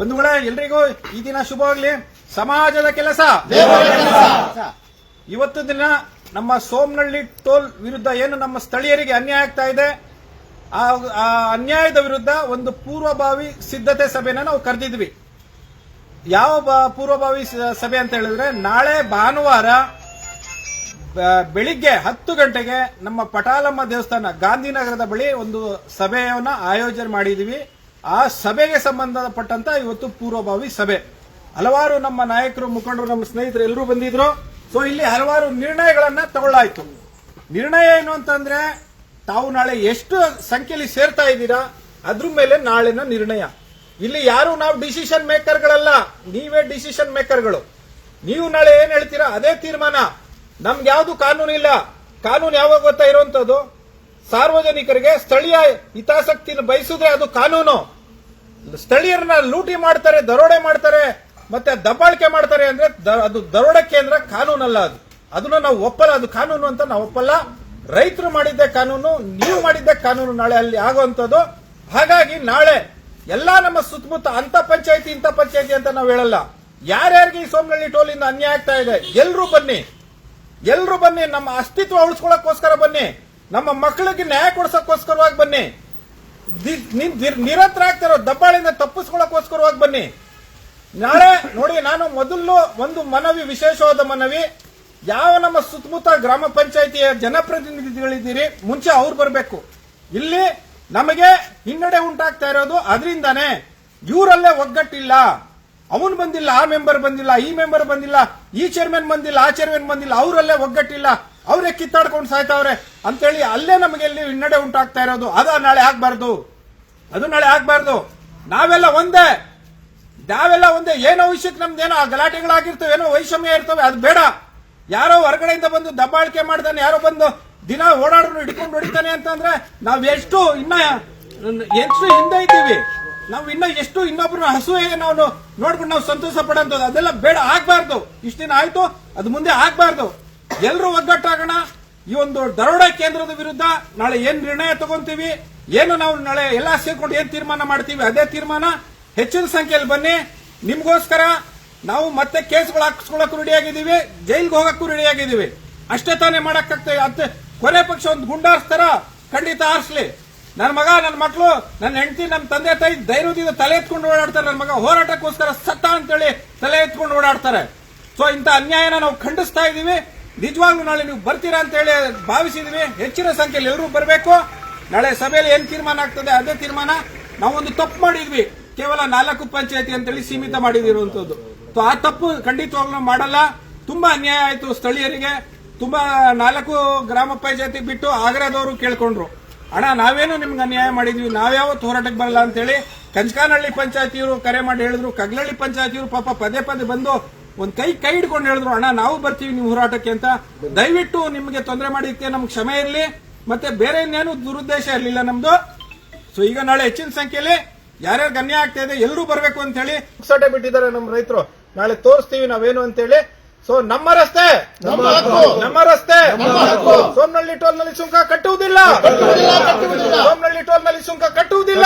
ಬಂಧುಗಳೇ ಎಲ್ರಿಗೂ ಈ ದಿನ ಶುಭವಾಗ್ಲಿ ಸಮಾಜದ ಕೆಲಸ. ಇವತ್ತು ದಿನ ನಮ್ಮ ಸೋಮನಹಳ್ಳಿ ಟೋಲ್ ವಿರುದ್ಧ ಏನು ನಮ್ಮ ಸ್ಥಳೀಯರಿಗೆ ಅನ್ಯಾಯ ಆಗ್ತಾ ಇದೆ ಆ ಅನ್ಯಾಯದ ವಿರುದ್ಧ ಒಂದು ಪೂರ್ವಭಾವಿ ಸಿದ್ಧತೆ ಸಭೆನ ನಾವು ಕರೆದಿದ್ವಿ. ಯಾವ ಪೂರ್ವಭಾವಿ ಸಭೆ ಅಂತ ಹೇಳಿದ್ರೆ ನಾಳೆ ಭಾನುವಾರ ಬೆಳಿಗ್ಗೆ ಹತ್ತು ಗಂಟೆಗೆ ನಮ್ಮ ಪಟಾಲಮ್ಮ ದೇವಸ್ಥಾನ ಗಾಂಧಿನಗರದ ಬಳಿ ಒಂದು ಸಭೆಯನ್ನ ಆಯೋಜನೆ ಮಾಡಿದೀವಿ. ಆ ಸಭೆಗೆ ಸಂಬಂಧಪಟ್ಟಂತ ಇವತ್ತು ಪೂರ್ವಭಾವಿ ಸಭೆ. ಹಲವಾರು ನಮ್ಮ ನಾಯಕರು, ಮುಖಂಡರು, ನಮ್ಮ ಸ್ನೇಹಿತರು ಎಲ್ಲರೂ ಬಂದಿದ್ರು. ಸೊ ಇಲ್ಲಿ ಹಲವಾರು ನಿರ್ಣಯಗಳನ್ನ ತಗೊಳ್ಳಾಯ್ತು. ನಿರ್ಣಯ ಏನು ಅಂತಂದ್ರೆ, ತಾವು ನಾಳೆ ಎಷ್ಟು ಸಂಖ್ಯೆಯಲ್ಲಿ ಸೇರ್ತಾ ಇದ್ದೀರಾ, ಅದ್ರ ಮೇಲೆ ನಾಳಿನ ನಿರ್ಣಯ. ಇಲ್ಲಿ ಯಾರು ನಾವು ಡಿಸಿಷನ್ ಮೇಕರ್ಗಳಲ್ಲ ನೀವೇ ಡಿಸಿಷನ್ ಮೇಕರ್ಗಳು ನೀವು ನಾಳೆ ಏನ್ ಹೇಳ್ತೀರಾ, ಅದೇ ತೀರ್ಮಾನ. ನಮ್ಗೆ ಯಾವ್ದು ಕಾನೂನು ಇಲ್ಲ. ಕಾನೂನು ಯಾವಾಗ ಗೊತ್ತಾ ಇರುವಂತದ್ದು ಸಾರ್ವಜನಿಕರಿಗೆ ಸ್ಥಳೀಯ ಹಿತಾಸಕ್ತಿಯನ್ನು ಬಯಸಿದ್ರೆ ಅದು ಕಾನೂನು. ಸ್ಥಳೀಯರನ್ನ ಲೂಟಿ ಮಾಡ್ತಾರೆ, ದರೋಡೆ ಮಾಡ್ತಾರೆ, ಮತ್ತೆ ದಬ್ಬಾಳಿಕೆ ಮಾಡ್ತಾರೆ ಅಂದ್ರೆ ಅದು ದರೋಡೆ ಕೇಂದ್ರ ಕಾನೂನಲ್ಲ ಅದು. ಅದನ್ನ ನಾವು ಒಪ್ಪಲ್ಲ, ಅದು ಕಾನೂನು ಅಂತ ನಾವು ಒಪ್ಪಲ್ಲ. ರೈತರು ಮಾಡಿದ್ದೆ ಕಾನೂನು, ನೀವು ಮಾಡಿದ್ದೆ ಕಾನೂನು ನಾಳೆ ಅಲ್ಲಿ ಆಗುವಂತದ್ದು ಹಾಗಾಗಿ ನಾಳೆ ಎಲ್ಲಾ ನಮ್ಮ ಸುತ್ತಮುತ್ತ ಅಂತ ಪಂಚಾಯತಿ, ಇಂಥ ಪಂಚಾಯತಿ ಅಂತ ನಾವು ಹೇಳಲ್ಲ. ಯಾರ್ಯಾರಿಗೆ ಈ ಸೋಮನಹಳ್ಳಿ ಟೋಲಿಂದ ಅನ್ಯಾಯ ಆಗ್ತಾ ಇದೆ ಎಲ್ಲರೂ ಬನ್ನಿ. ಎಲ್ರು ಬನ್ನಿ, ನಮ್ಮ ಅಸ್ತಿತ್ವ ಉಳಿಸ್ಕೊಳ್ಳೋಕ್ಕೋಸ್ಕರ ಬನ್ನಿ. ನಮ್ಮ ಮಕ್ಕಳಿಗೆ ನ್ಯಾಯ ಕೊಡ್ಸಕ್ಕೋಸ್ಕರವಾಗಿ ಬನ್ನಿ. ನಿರಂತರ ಆಗ್ತಿರೋ ದಬ್ಬಾಳಿಂದ ತಪ್ಪಿಸ್ಕೊಳ್ಳೋಕೋಸ್ಕರವಾಗಿ ಬನ್ನಿ. ನಾಳೆ ನೋಡಿ, ನಾನು ಮೊದಲು ಒಂದು ಮನವಿ, ವಿಶೇಷವಾದ ಮನವಿ. ಯಾವ ನಮ್ಮ ಸುತ್ತಮುತ್ತ ಗ್ರಾಮ ಪಂಚಾಯಿತಿಯ ಜನಪ್ರತಿನಿಧಿಗಳಿದ್ದೀರಿ, ಮುಂಚೆ ಅವ್ರು ಬರಬೇಕು. ಇಲ್ಲಿ ನಮಗೆ ಹಿನ್ನಡೆ ಉಂಟಾಗ್ತಾ ಇರೋದು, ಅದರಿಂದಾನೆ ಇವರಲ್ಲೇ ಒಗ್ಗಟ್ಟಿಲ್ಲ. ಅವನು ಬಂದಿಲ್ಲ, ಆ ಮೆಂಬರ್ ಬಂದಿಲ್ಲ, ಈ ಮೆಂಬರ್ ಬಂದಿಲ್ಲ, ಈ ಚೇರ್ಮನ್ ಬಂದಿಲ್ಲ, ಆ ಚೇರ್ಮನ್ ಬಂದಿಲ್ಲ, ಅವರಲ್ಲೇ ಒಗ್ಗಟ್ಟಿಲ್ಲ. ಅವರೇ ಕಿತ್ತಾಡ್ಕೊಂಡು ಸಾಯ್ತಾವ್ರೆ. ಅಂತೇಳಿ ಅಲ್ಲೇ ನಮಗೆ ಇಲ್ಲಿ ಹಿನ್ನಡೆ ಉಂಟಾಗ್ತಾ ಇರೋದು, ಅದ ನಾಳೆ ಆಗ್ಬಾರ್ದು. ಅದು ನಾಳೆ ಆಗ್ಬಾರ್ದು. ನಾವೆಲ್ಲ ಒಂದೇ. ನಾವೆಲ್ಲ ಒಂದೇ. ಏನೋ ವಿಷಯಕ್ಕೆ ನಮ್ದೇನೋ ಗಲಾಟೆಗಳಾಗಿರ್ತವೆ, ಏನೋ ವೈಷಮ್ಯ ಇರ್ತವೆ, ಅದು ಬೇಡ. ಯಾರೋ ಹೊರಗಡೆಯಿಂದ ಬಂದು ದಬ್ಬಾಳಿಕೆ ಮಾಡ್ತಾನೆ ಯಾರೋ ಬಂದು ದಿನ ಓಡಾಡ್ರು ಹಿಡ್ಕೊಂಡು ಹೊಡಿತಾನೆ ಅಂತಂದ್ರೆ ನಾವು ಎಷ್ಟು ಇನ್ನ ಎಷ್ಟು ಹಿಂದೆ ಇದ್ದೀವಿ. ನಾವು ಇನ್ನ ಎಷ್ಟು ಇನ್ನೊಬ್ರು ಹಸುವೆ ನಾವು ನೋಡ್ಕೊಂಡು ನಾವು ಸಂತೋಷ ಪಡೋಂಥದ್ದು, ಅದೆಲ್ಲ ಬೇಡ. ಆಗ್ಬಾರ್ದು. ಇಷ್ಟು ದಿನ ಆಯ್ತು, ಅದು ಮುಂದೆ ಆಗ್ಬಾರ್ದು. ಎಲ್ಲರೂ ಒಗ್ಗಟ್ಟಾಗೋಣ? ಈ ಒಂದು ದರೋಡೆ ಕೇಂದ್ರದ ವಿರುದ್ಧ ನಾಳೆ ಏನ್ ನಿರ್ಣಯ ತಗೊಂತೀವಿ? ಏನು ನಾವು ನಾಳೆ ಎಲ್ಲ ಸೇರ್ಕೊಂಡು ಏನ್ ತೀರ್ಮಾನ ಮಾಡ್ತೀವಿ? ಅದೇ ತೀರ್ಮಾನ? ಹೆಚ್ಚಿನ ಸಂಖ್ಯೆಯಲ್ಲಿ ಬನ್ನಿ. ನಿಮಗೋಸ್ಕರ ನಾವು ಮತ್ತೆ ಕೇಸ್ಗಳು ಹಾಕಿಸ್ಕೊಳಕ್ಕೂ ರೆಡಿಯಾಗಿದ್ದೀವಿ. ಜೈಲ್ಗೆ ಹೋಗಕ್ಕೂ ರೆಡಿಯಾಗಿದ್ದೀವಿ. ಅಷ್ಟೇ ತಾನೇ ಮಾಡಕ್ಕಾಗ್ತದೆ. ಅಂತ ಕೊನೆ ಪಕ್ಷ ಒಂದು ಗುಂಡಾರ್ಸ್ತಾರ, ಖಂಡಿತ ಆರಿಸ್ಲಿ. ನನ್ನ ಮಗ ನನ್ನ ಮಕ್ಕಳು ನನ್ನ ಹೆಂಡತಿ ನಮ್ಮ ತಂದೆ, ತಾಯಿ ಧೈರ್ಯದಿಂದ ತಲೆ ಎತ್ಕೊಂಡು ಓಡಾಡ್ತಾರೆ. ನನ್ನ ಮಗ ಹೋರಾಟಕ್ಕೋಸ್ಕರ ಸತ್ತ ಅಂತೇಳಿ ತಲೆ ಎತ್ಕೊಂಡು ಓಡಾಡ್ತಾರೆ. ಸೊ ಇಂಥ ಅನ್ಯಾಯನ ನಾವು ಖಂಡಿಸ್ತಾ ಇದೀವಿ ನಿಜವಾಗ್ಲೂ ನಾಳೆ ನೀವು ಬರ್ತೀರಾ ಅಂತ ಹೇಳಿ ಭಾವಿಸಿದ್ವಿ. ಹೆಚ್ಚಿನ ಸಂಖ್ಯೆಯಲ್ಲಿ ಎಲ್ಲರೂ ಬರಬೇಕು. ನಾಳೆ ಸಭೆಯಲ್ಲಿ ಏನ್ ತೀರ್ಮಾನ ಆಗ್ತದೆ ಅದೇ ತೀರ್ಮಾನ ನಾವೊಂದು ತಪ್ಪು ಮಾಡಿದ್ವಿ. ಕೇವಲ ನಾಲ್ಕು ಪಂಚಾಯತಿ ಅಂತೇಳಿ ಸೀಮಿತ ಮಾಡಿದಿರುವಂತದ್ದು ಆ ತಪ್ಪು ಖಂಡಿತವಾಗ್ಲೂ ಮಾಡಲ್ಲ. ತುಂಬಾ ಅನ್ಯಾಯ ಆಯ್ತು ಸ್ಥಳೀಯರಿಗೆ. ತುಂಬಾ ನಾಲ್ಕು ಗ್ರಾಮ ಪಂಚಾಯತಿ ಬಿಟ್ಟು ಆಗ್ರಾದವರು ಕೇಳ್ಕೊಂಡ್ರು. ಅಣ್ಣ, ನಾವೇನು ನಿಮ್ಗೆ ಅನ್ಯಾಯ ಮಾಡಿದ್ವಿ? ನಾವ್ಯಾವತ್ತು ಹೋರಾಟಕ್ಕೆ ಬರಲ್ಲ ಅಂತೇಳಿ ಕಂಚಕಾನಹಳ್ಳಿ ಪಂಚಾಯತಿಯವರು ಕರೆ ಮಾಡಿ ಹೇಳಿದ್ರು. ಕಗ್ಲಹಳ್ಳಿ ಪಂಚಾಯತಿಯವರು ಪಾಪ ಪದೇ ಪದೇ ಬಂದು ಒಂದ್ ಕೈ ಕೈ ಹಿಡ್ಕೊಂಡು ಹೇಳಿದ್ರು ಅಣ್ಣ ನಾವು ಬರ್ತೀವಿ ನೀವು ಹೋರಾಟಕ್ಕೆ ಅಂತ. ದಯವಿಟ್ಟು ನಿಮಗೆ ತೊಂದರೆ ಮಾಡಿದ್ದಕ್ಕೆ ನಮ್ಗೆ ಕ್ಷಮೆ ಇರಲಿ ಮತ್ತೆ ಬೇರೆ ಇನ್ನೇನು ದುರುದ್ದೇಶ ಇರಲಿಲ್ಲ ನಮ್ದು. ಸೊ ಈಗ ನಾಳೆ ಹೆಚ್ಚಿನ ಸಂಖ್ಯೆಯಲ್ಲಿ ಯಾರ್ಯಾರು ಗನ್ಯ ಆಗ್ತಾ ಇದೆ ಎಲ್ಲರೂ ಬರಬೇಕು ಅಂತ ಹೇಳಿ ಸೊಟ್ಟೆ ಬಿಟ್ಟಿದ್ದಾರೆ ನಮ್ಮ ರೈತರು. ನಾಳೆ ತೋರಿಸ್ತೀವಿ ನಾವೇನು ಅಂತ ಹೇಳಿ. ಸೊ ನಮ್ಮ ರಸ್ತೆ. ನಮ್ಮ ಹಕ್ಕು. ನಮ್ಮ ರಸ್ತೆ. ನಮ್ಮ ಹಕ್ಕು. ಸೋಮನಹಳ್ಳಿ ಟೋಲ್ನಲ್ಲಿ ಸುಂಕ ಕಟ್ಟುವುದಿಲ್ಲ. ಸೋಮನಹಳ್ಳಿ ಟೋಲ್ನಲ್ಲಿ ಸುಂಕ ಕಟ್ಟುವುದಿಲ್ಲ.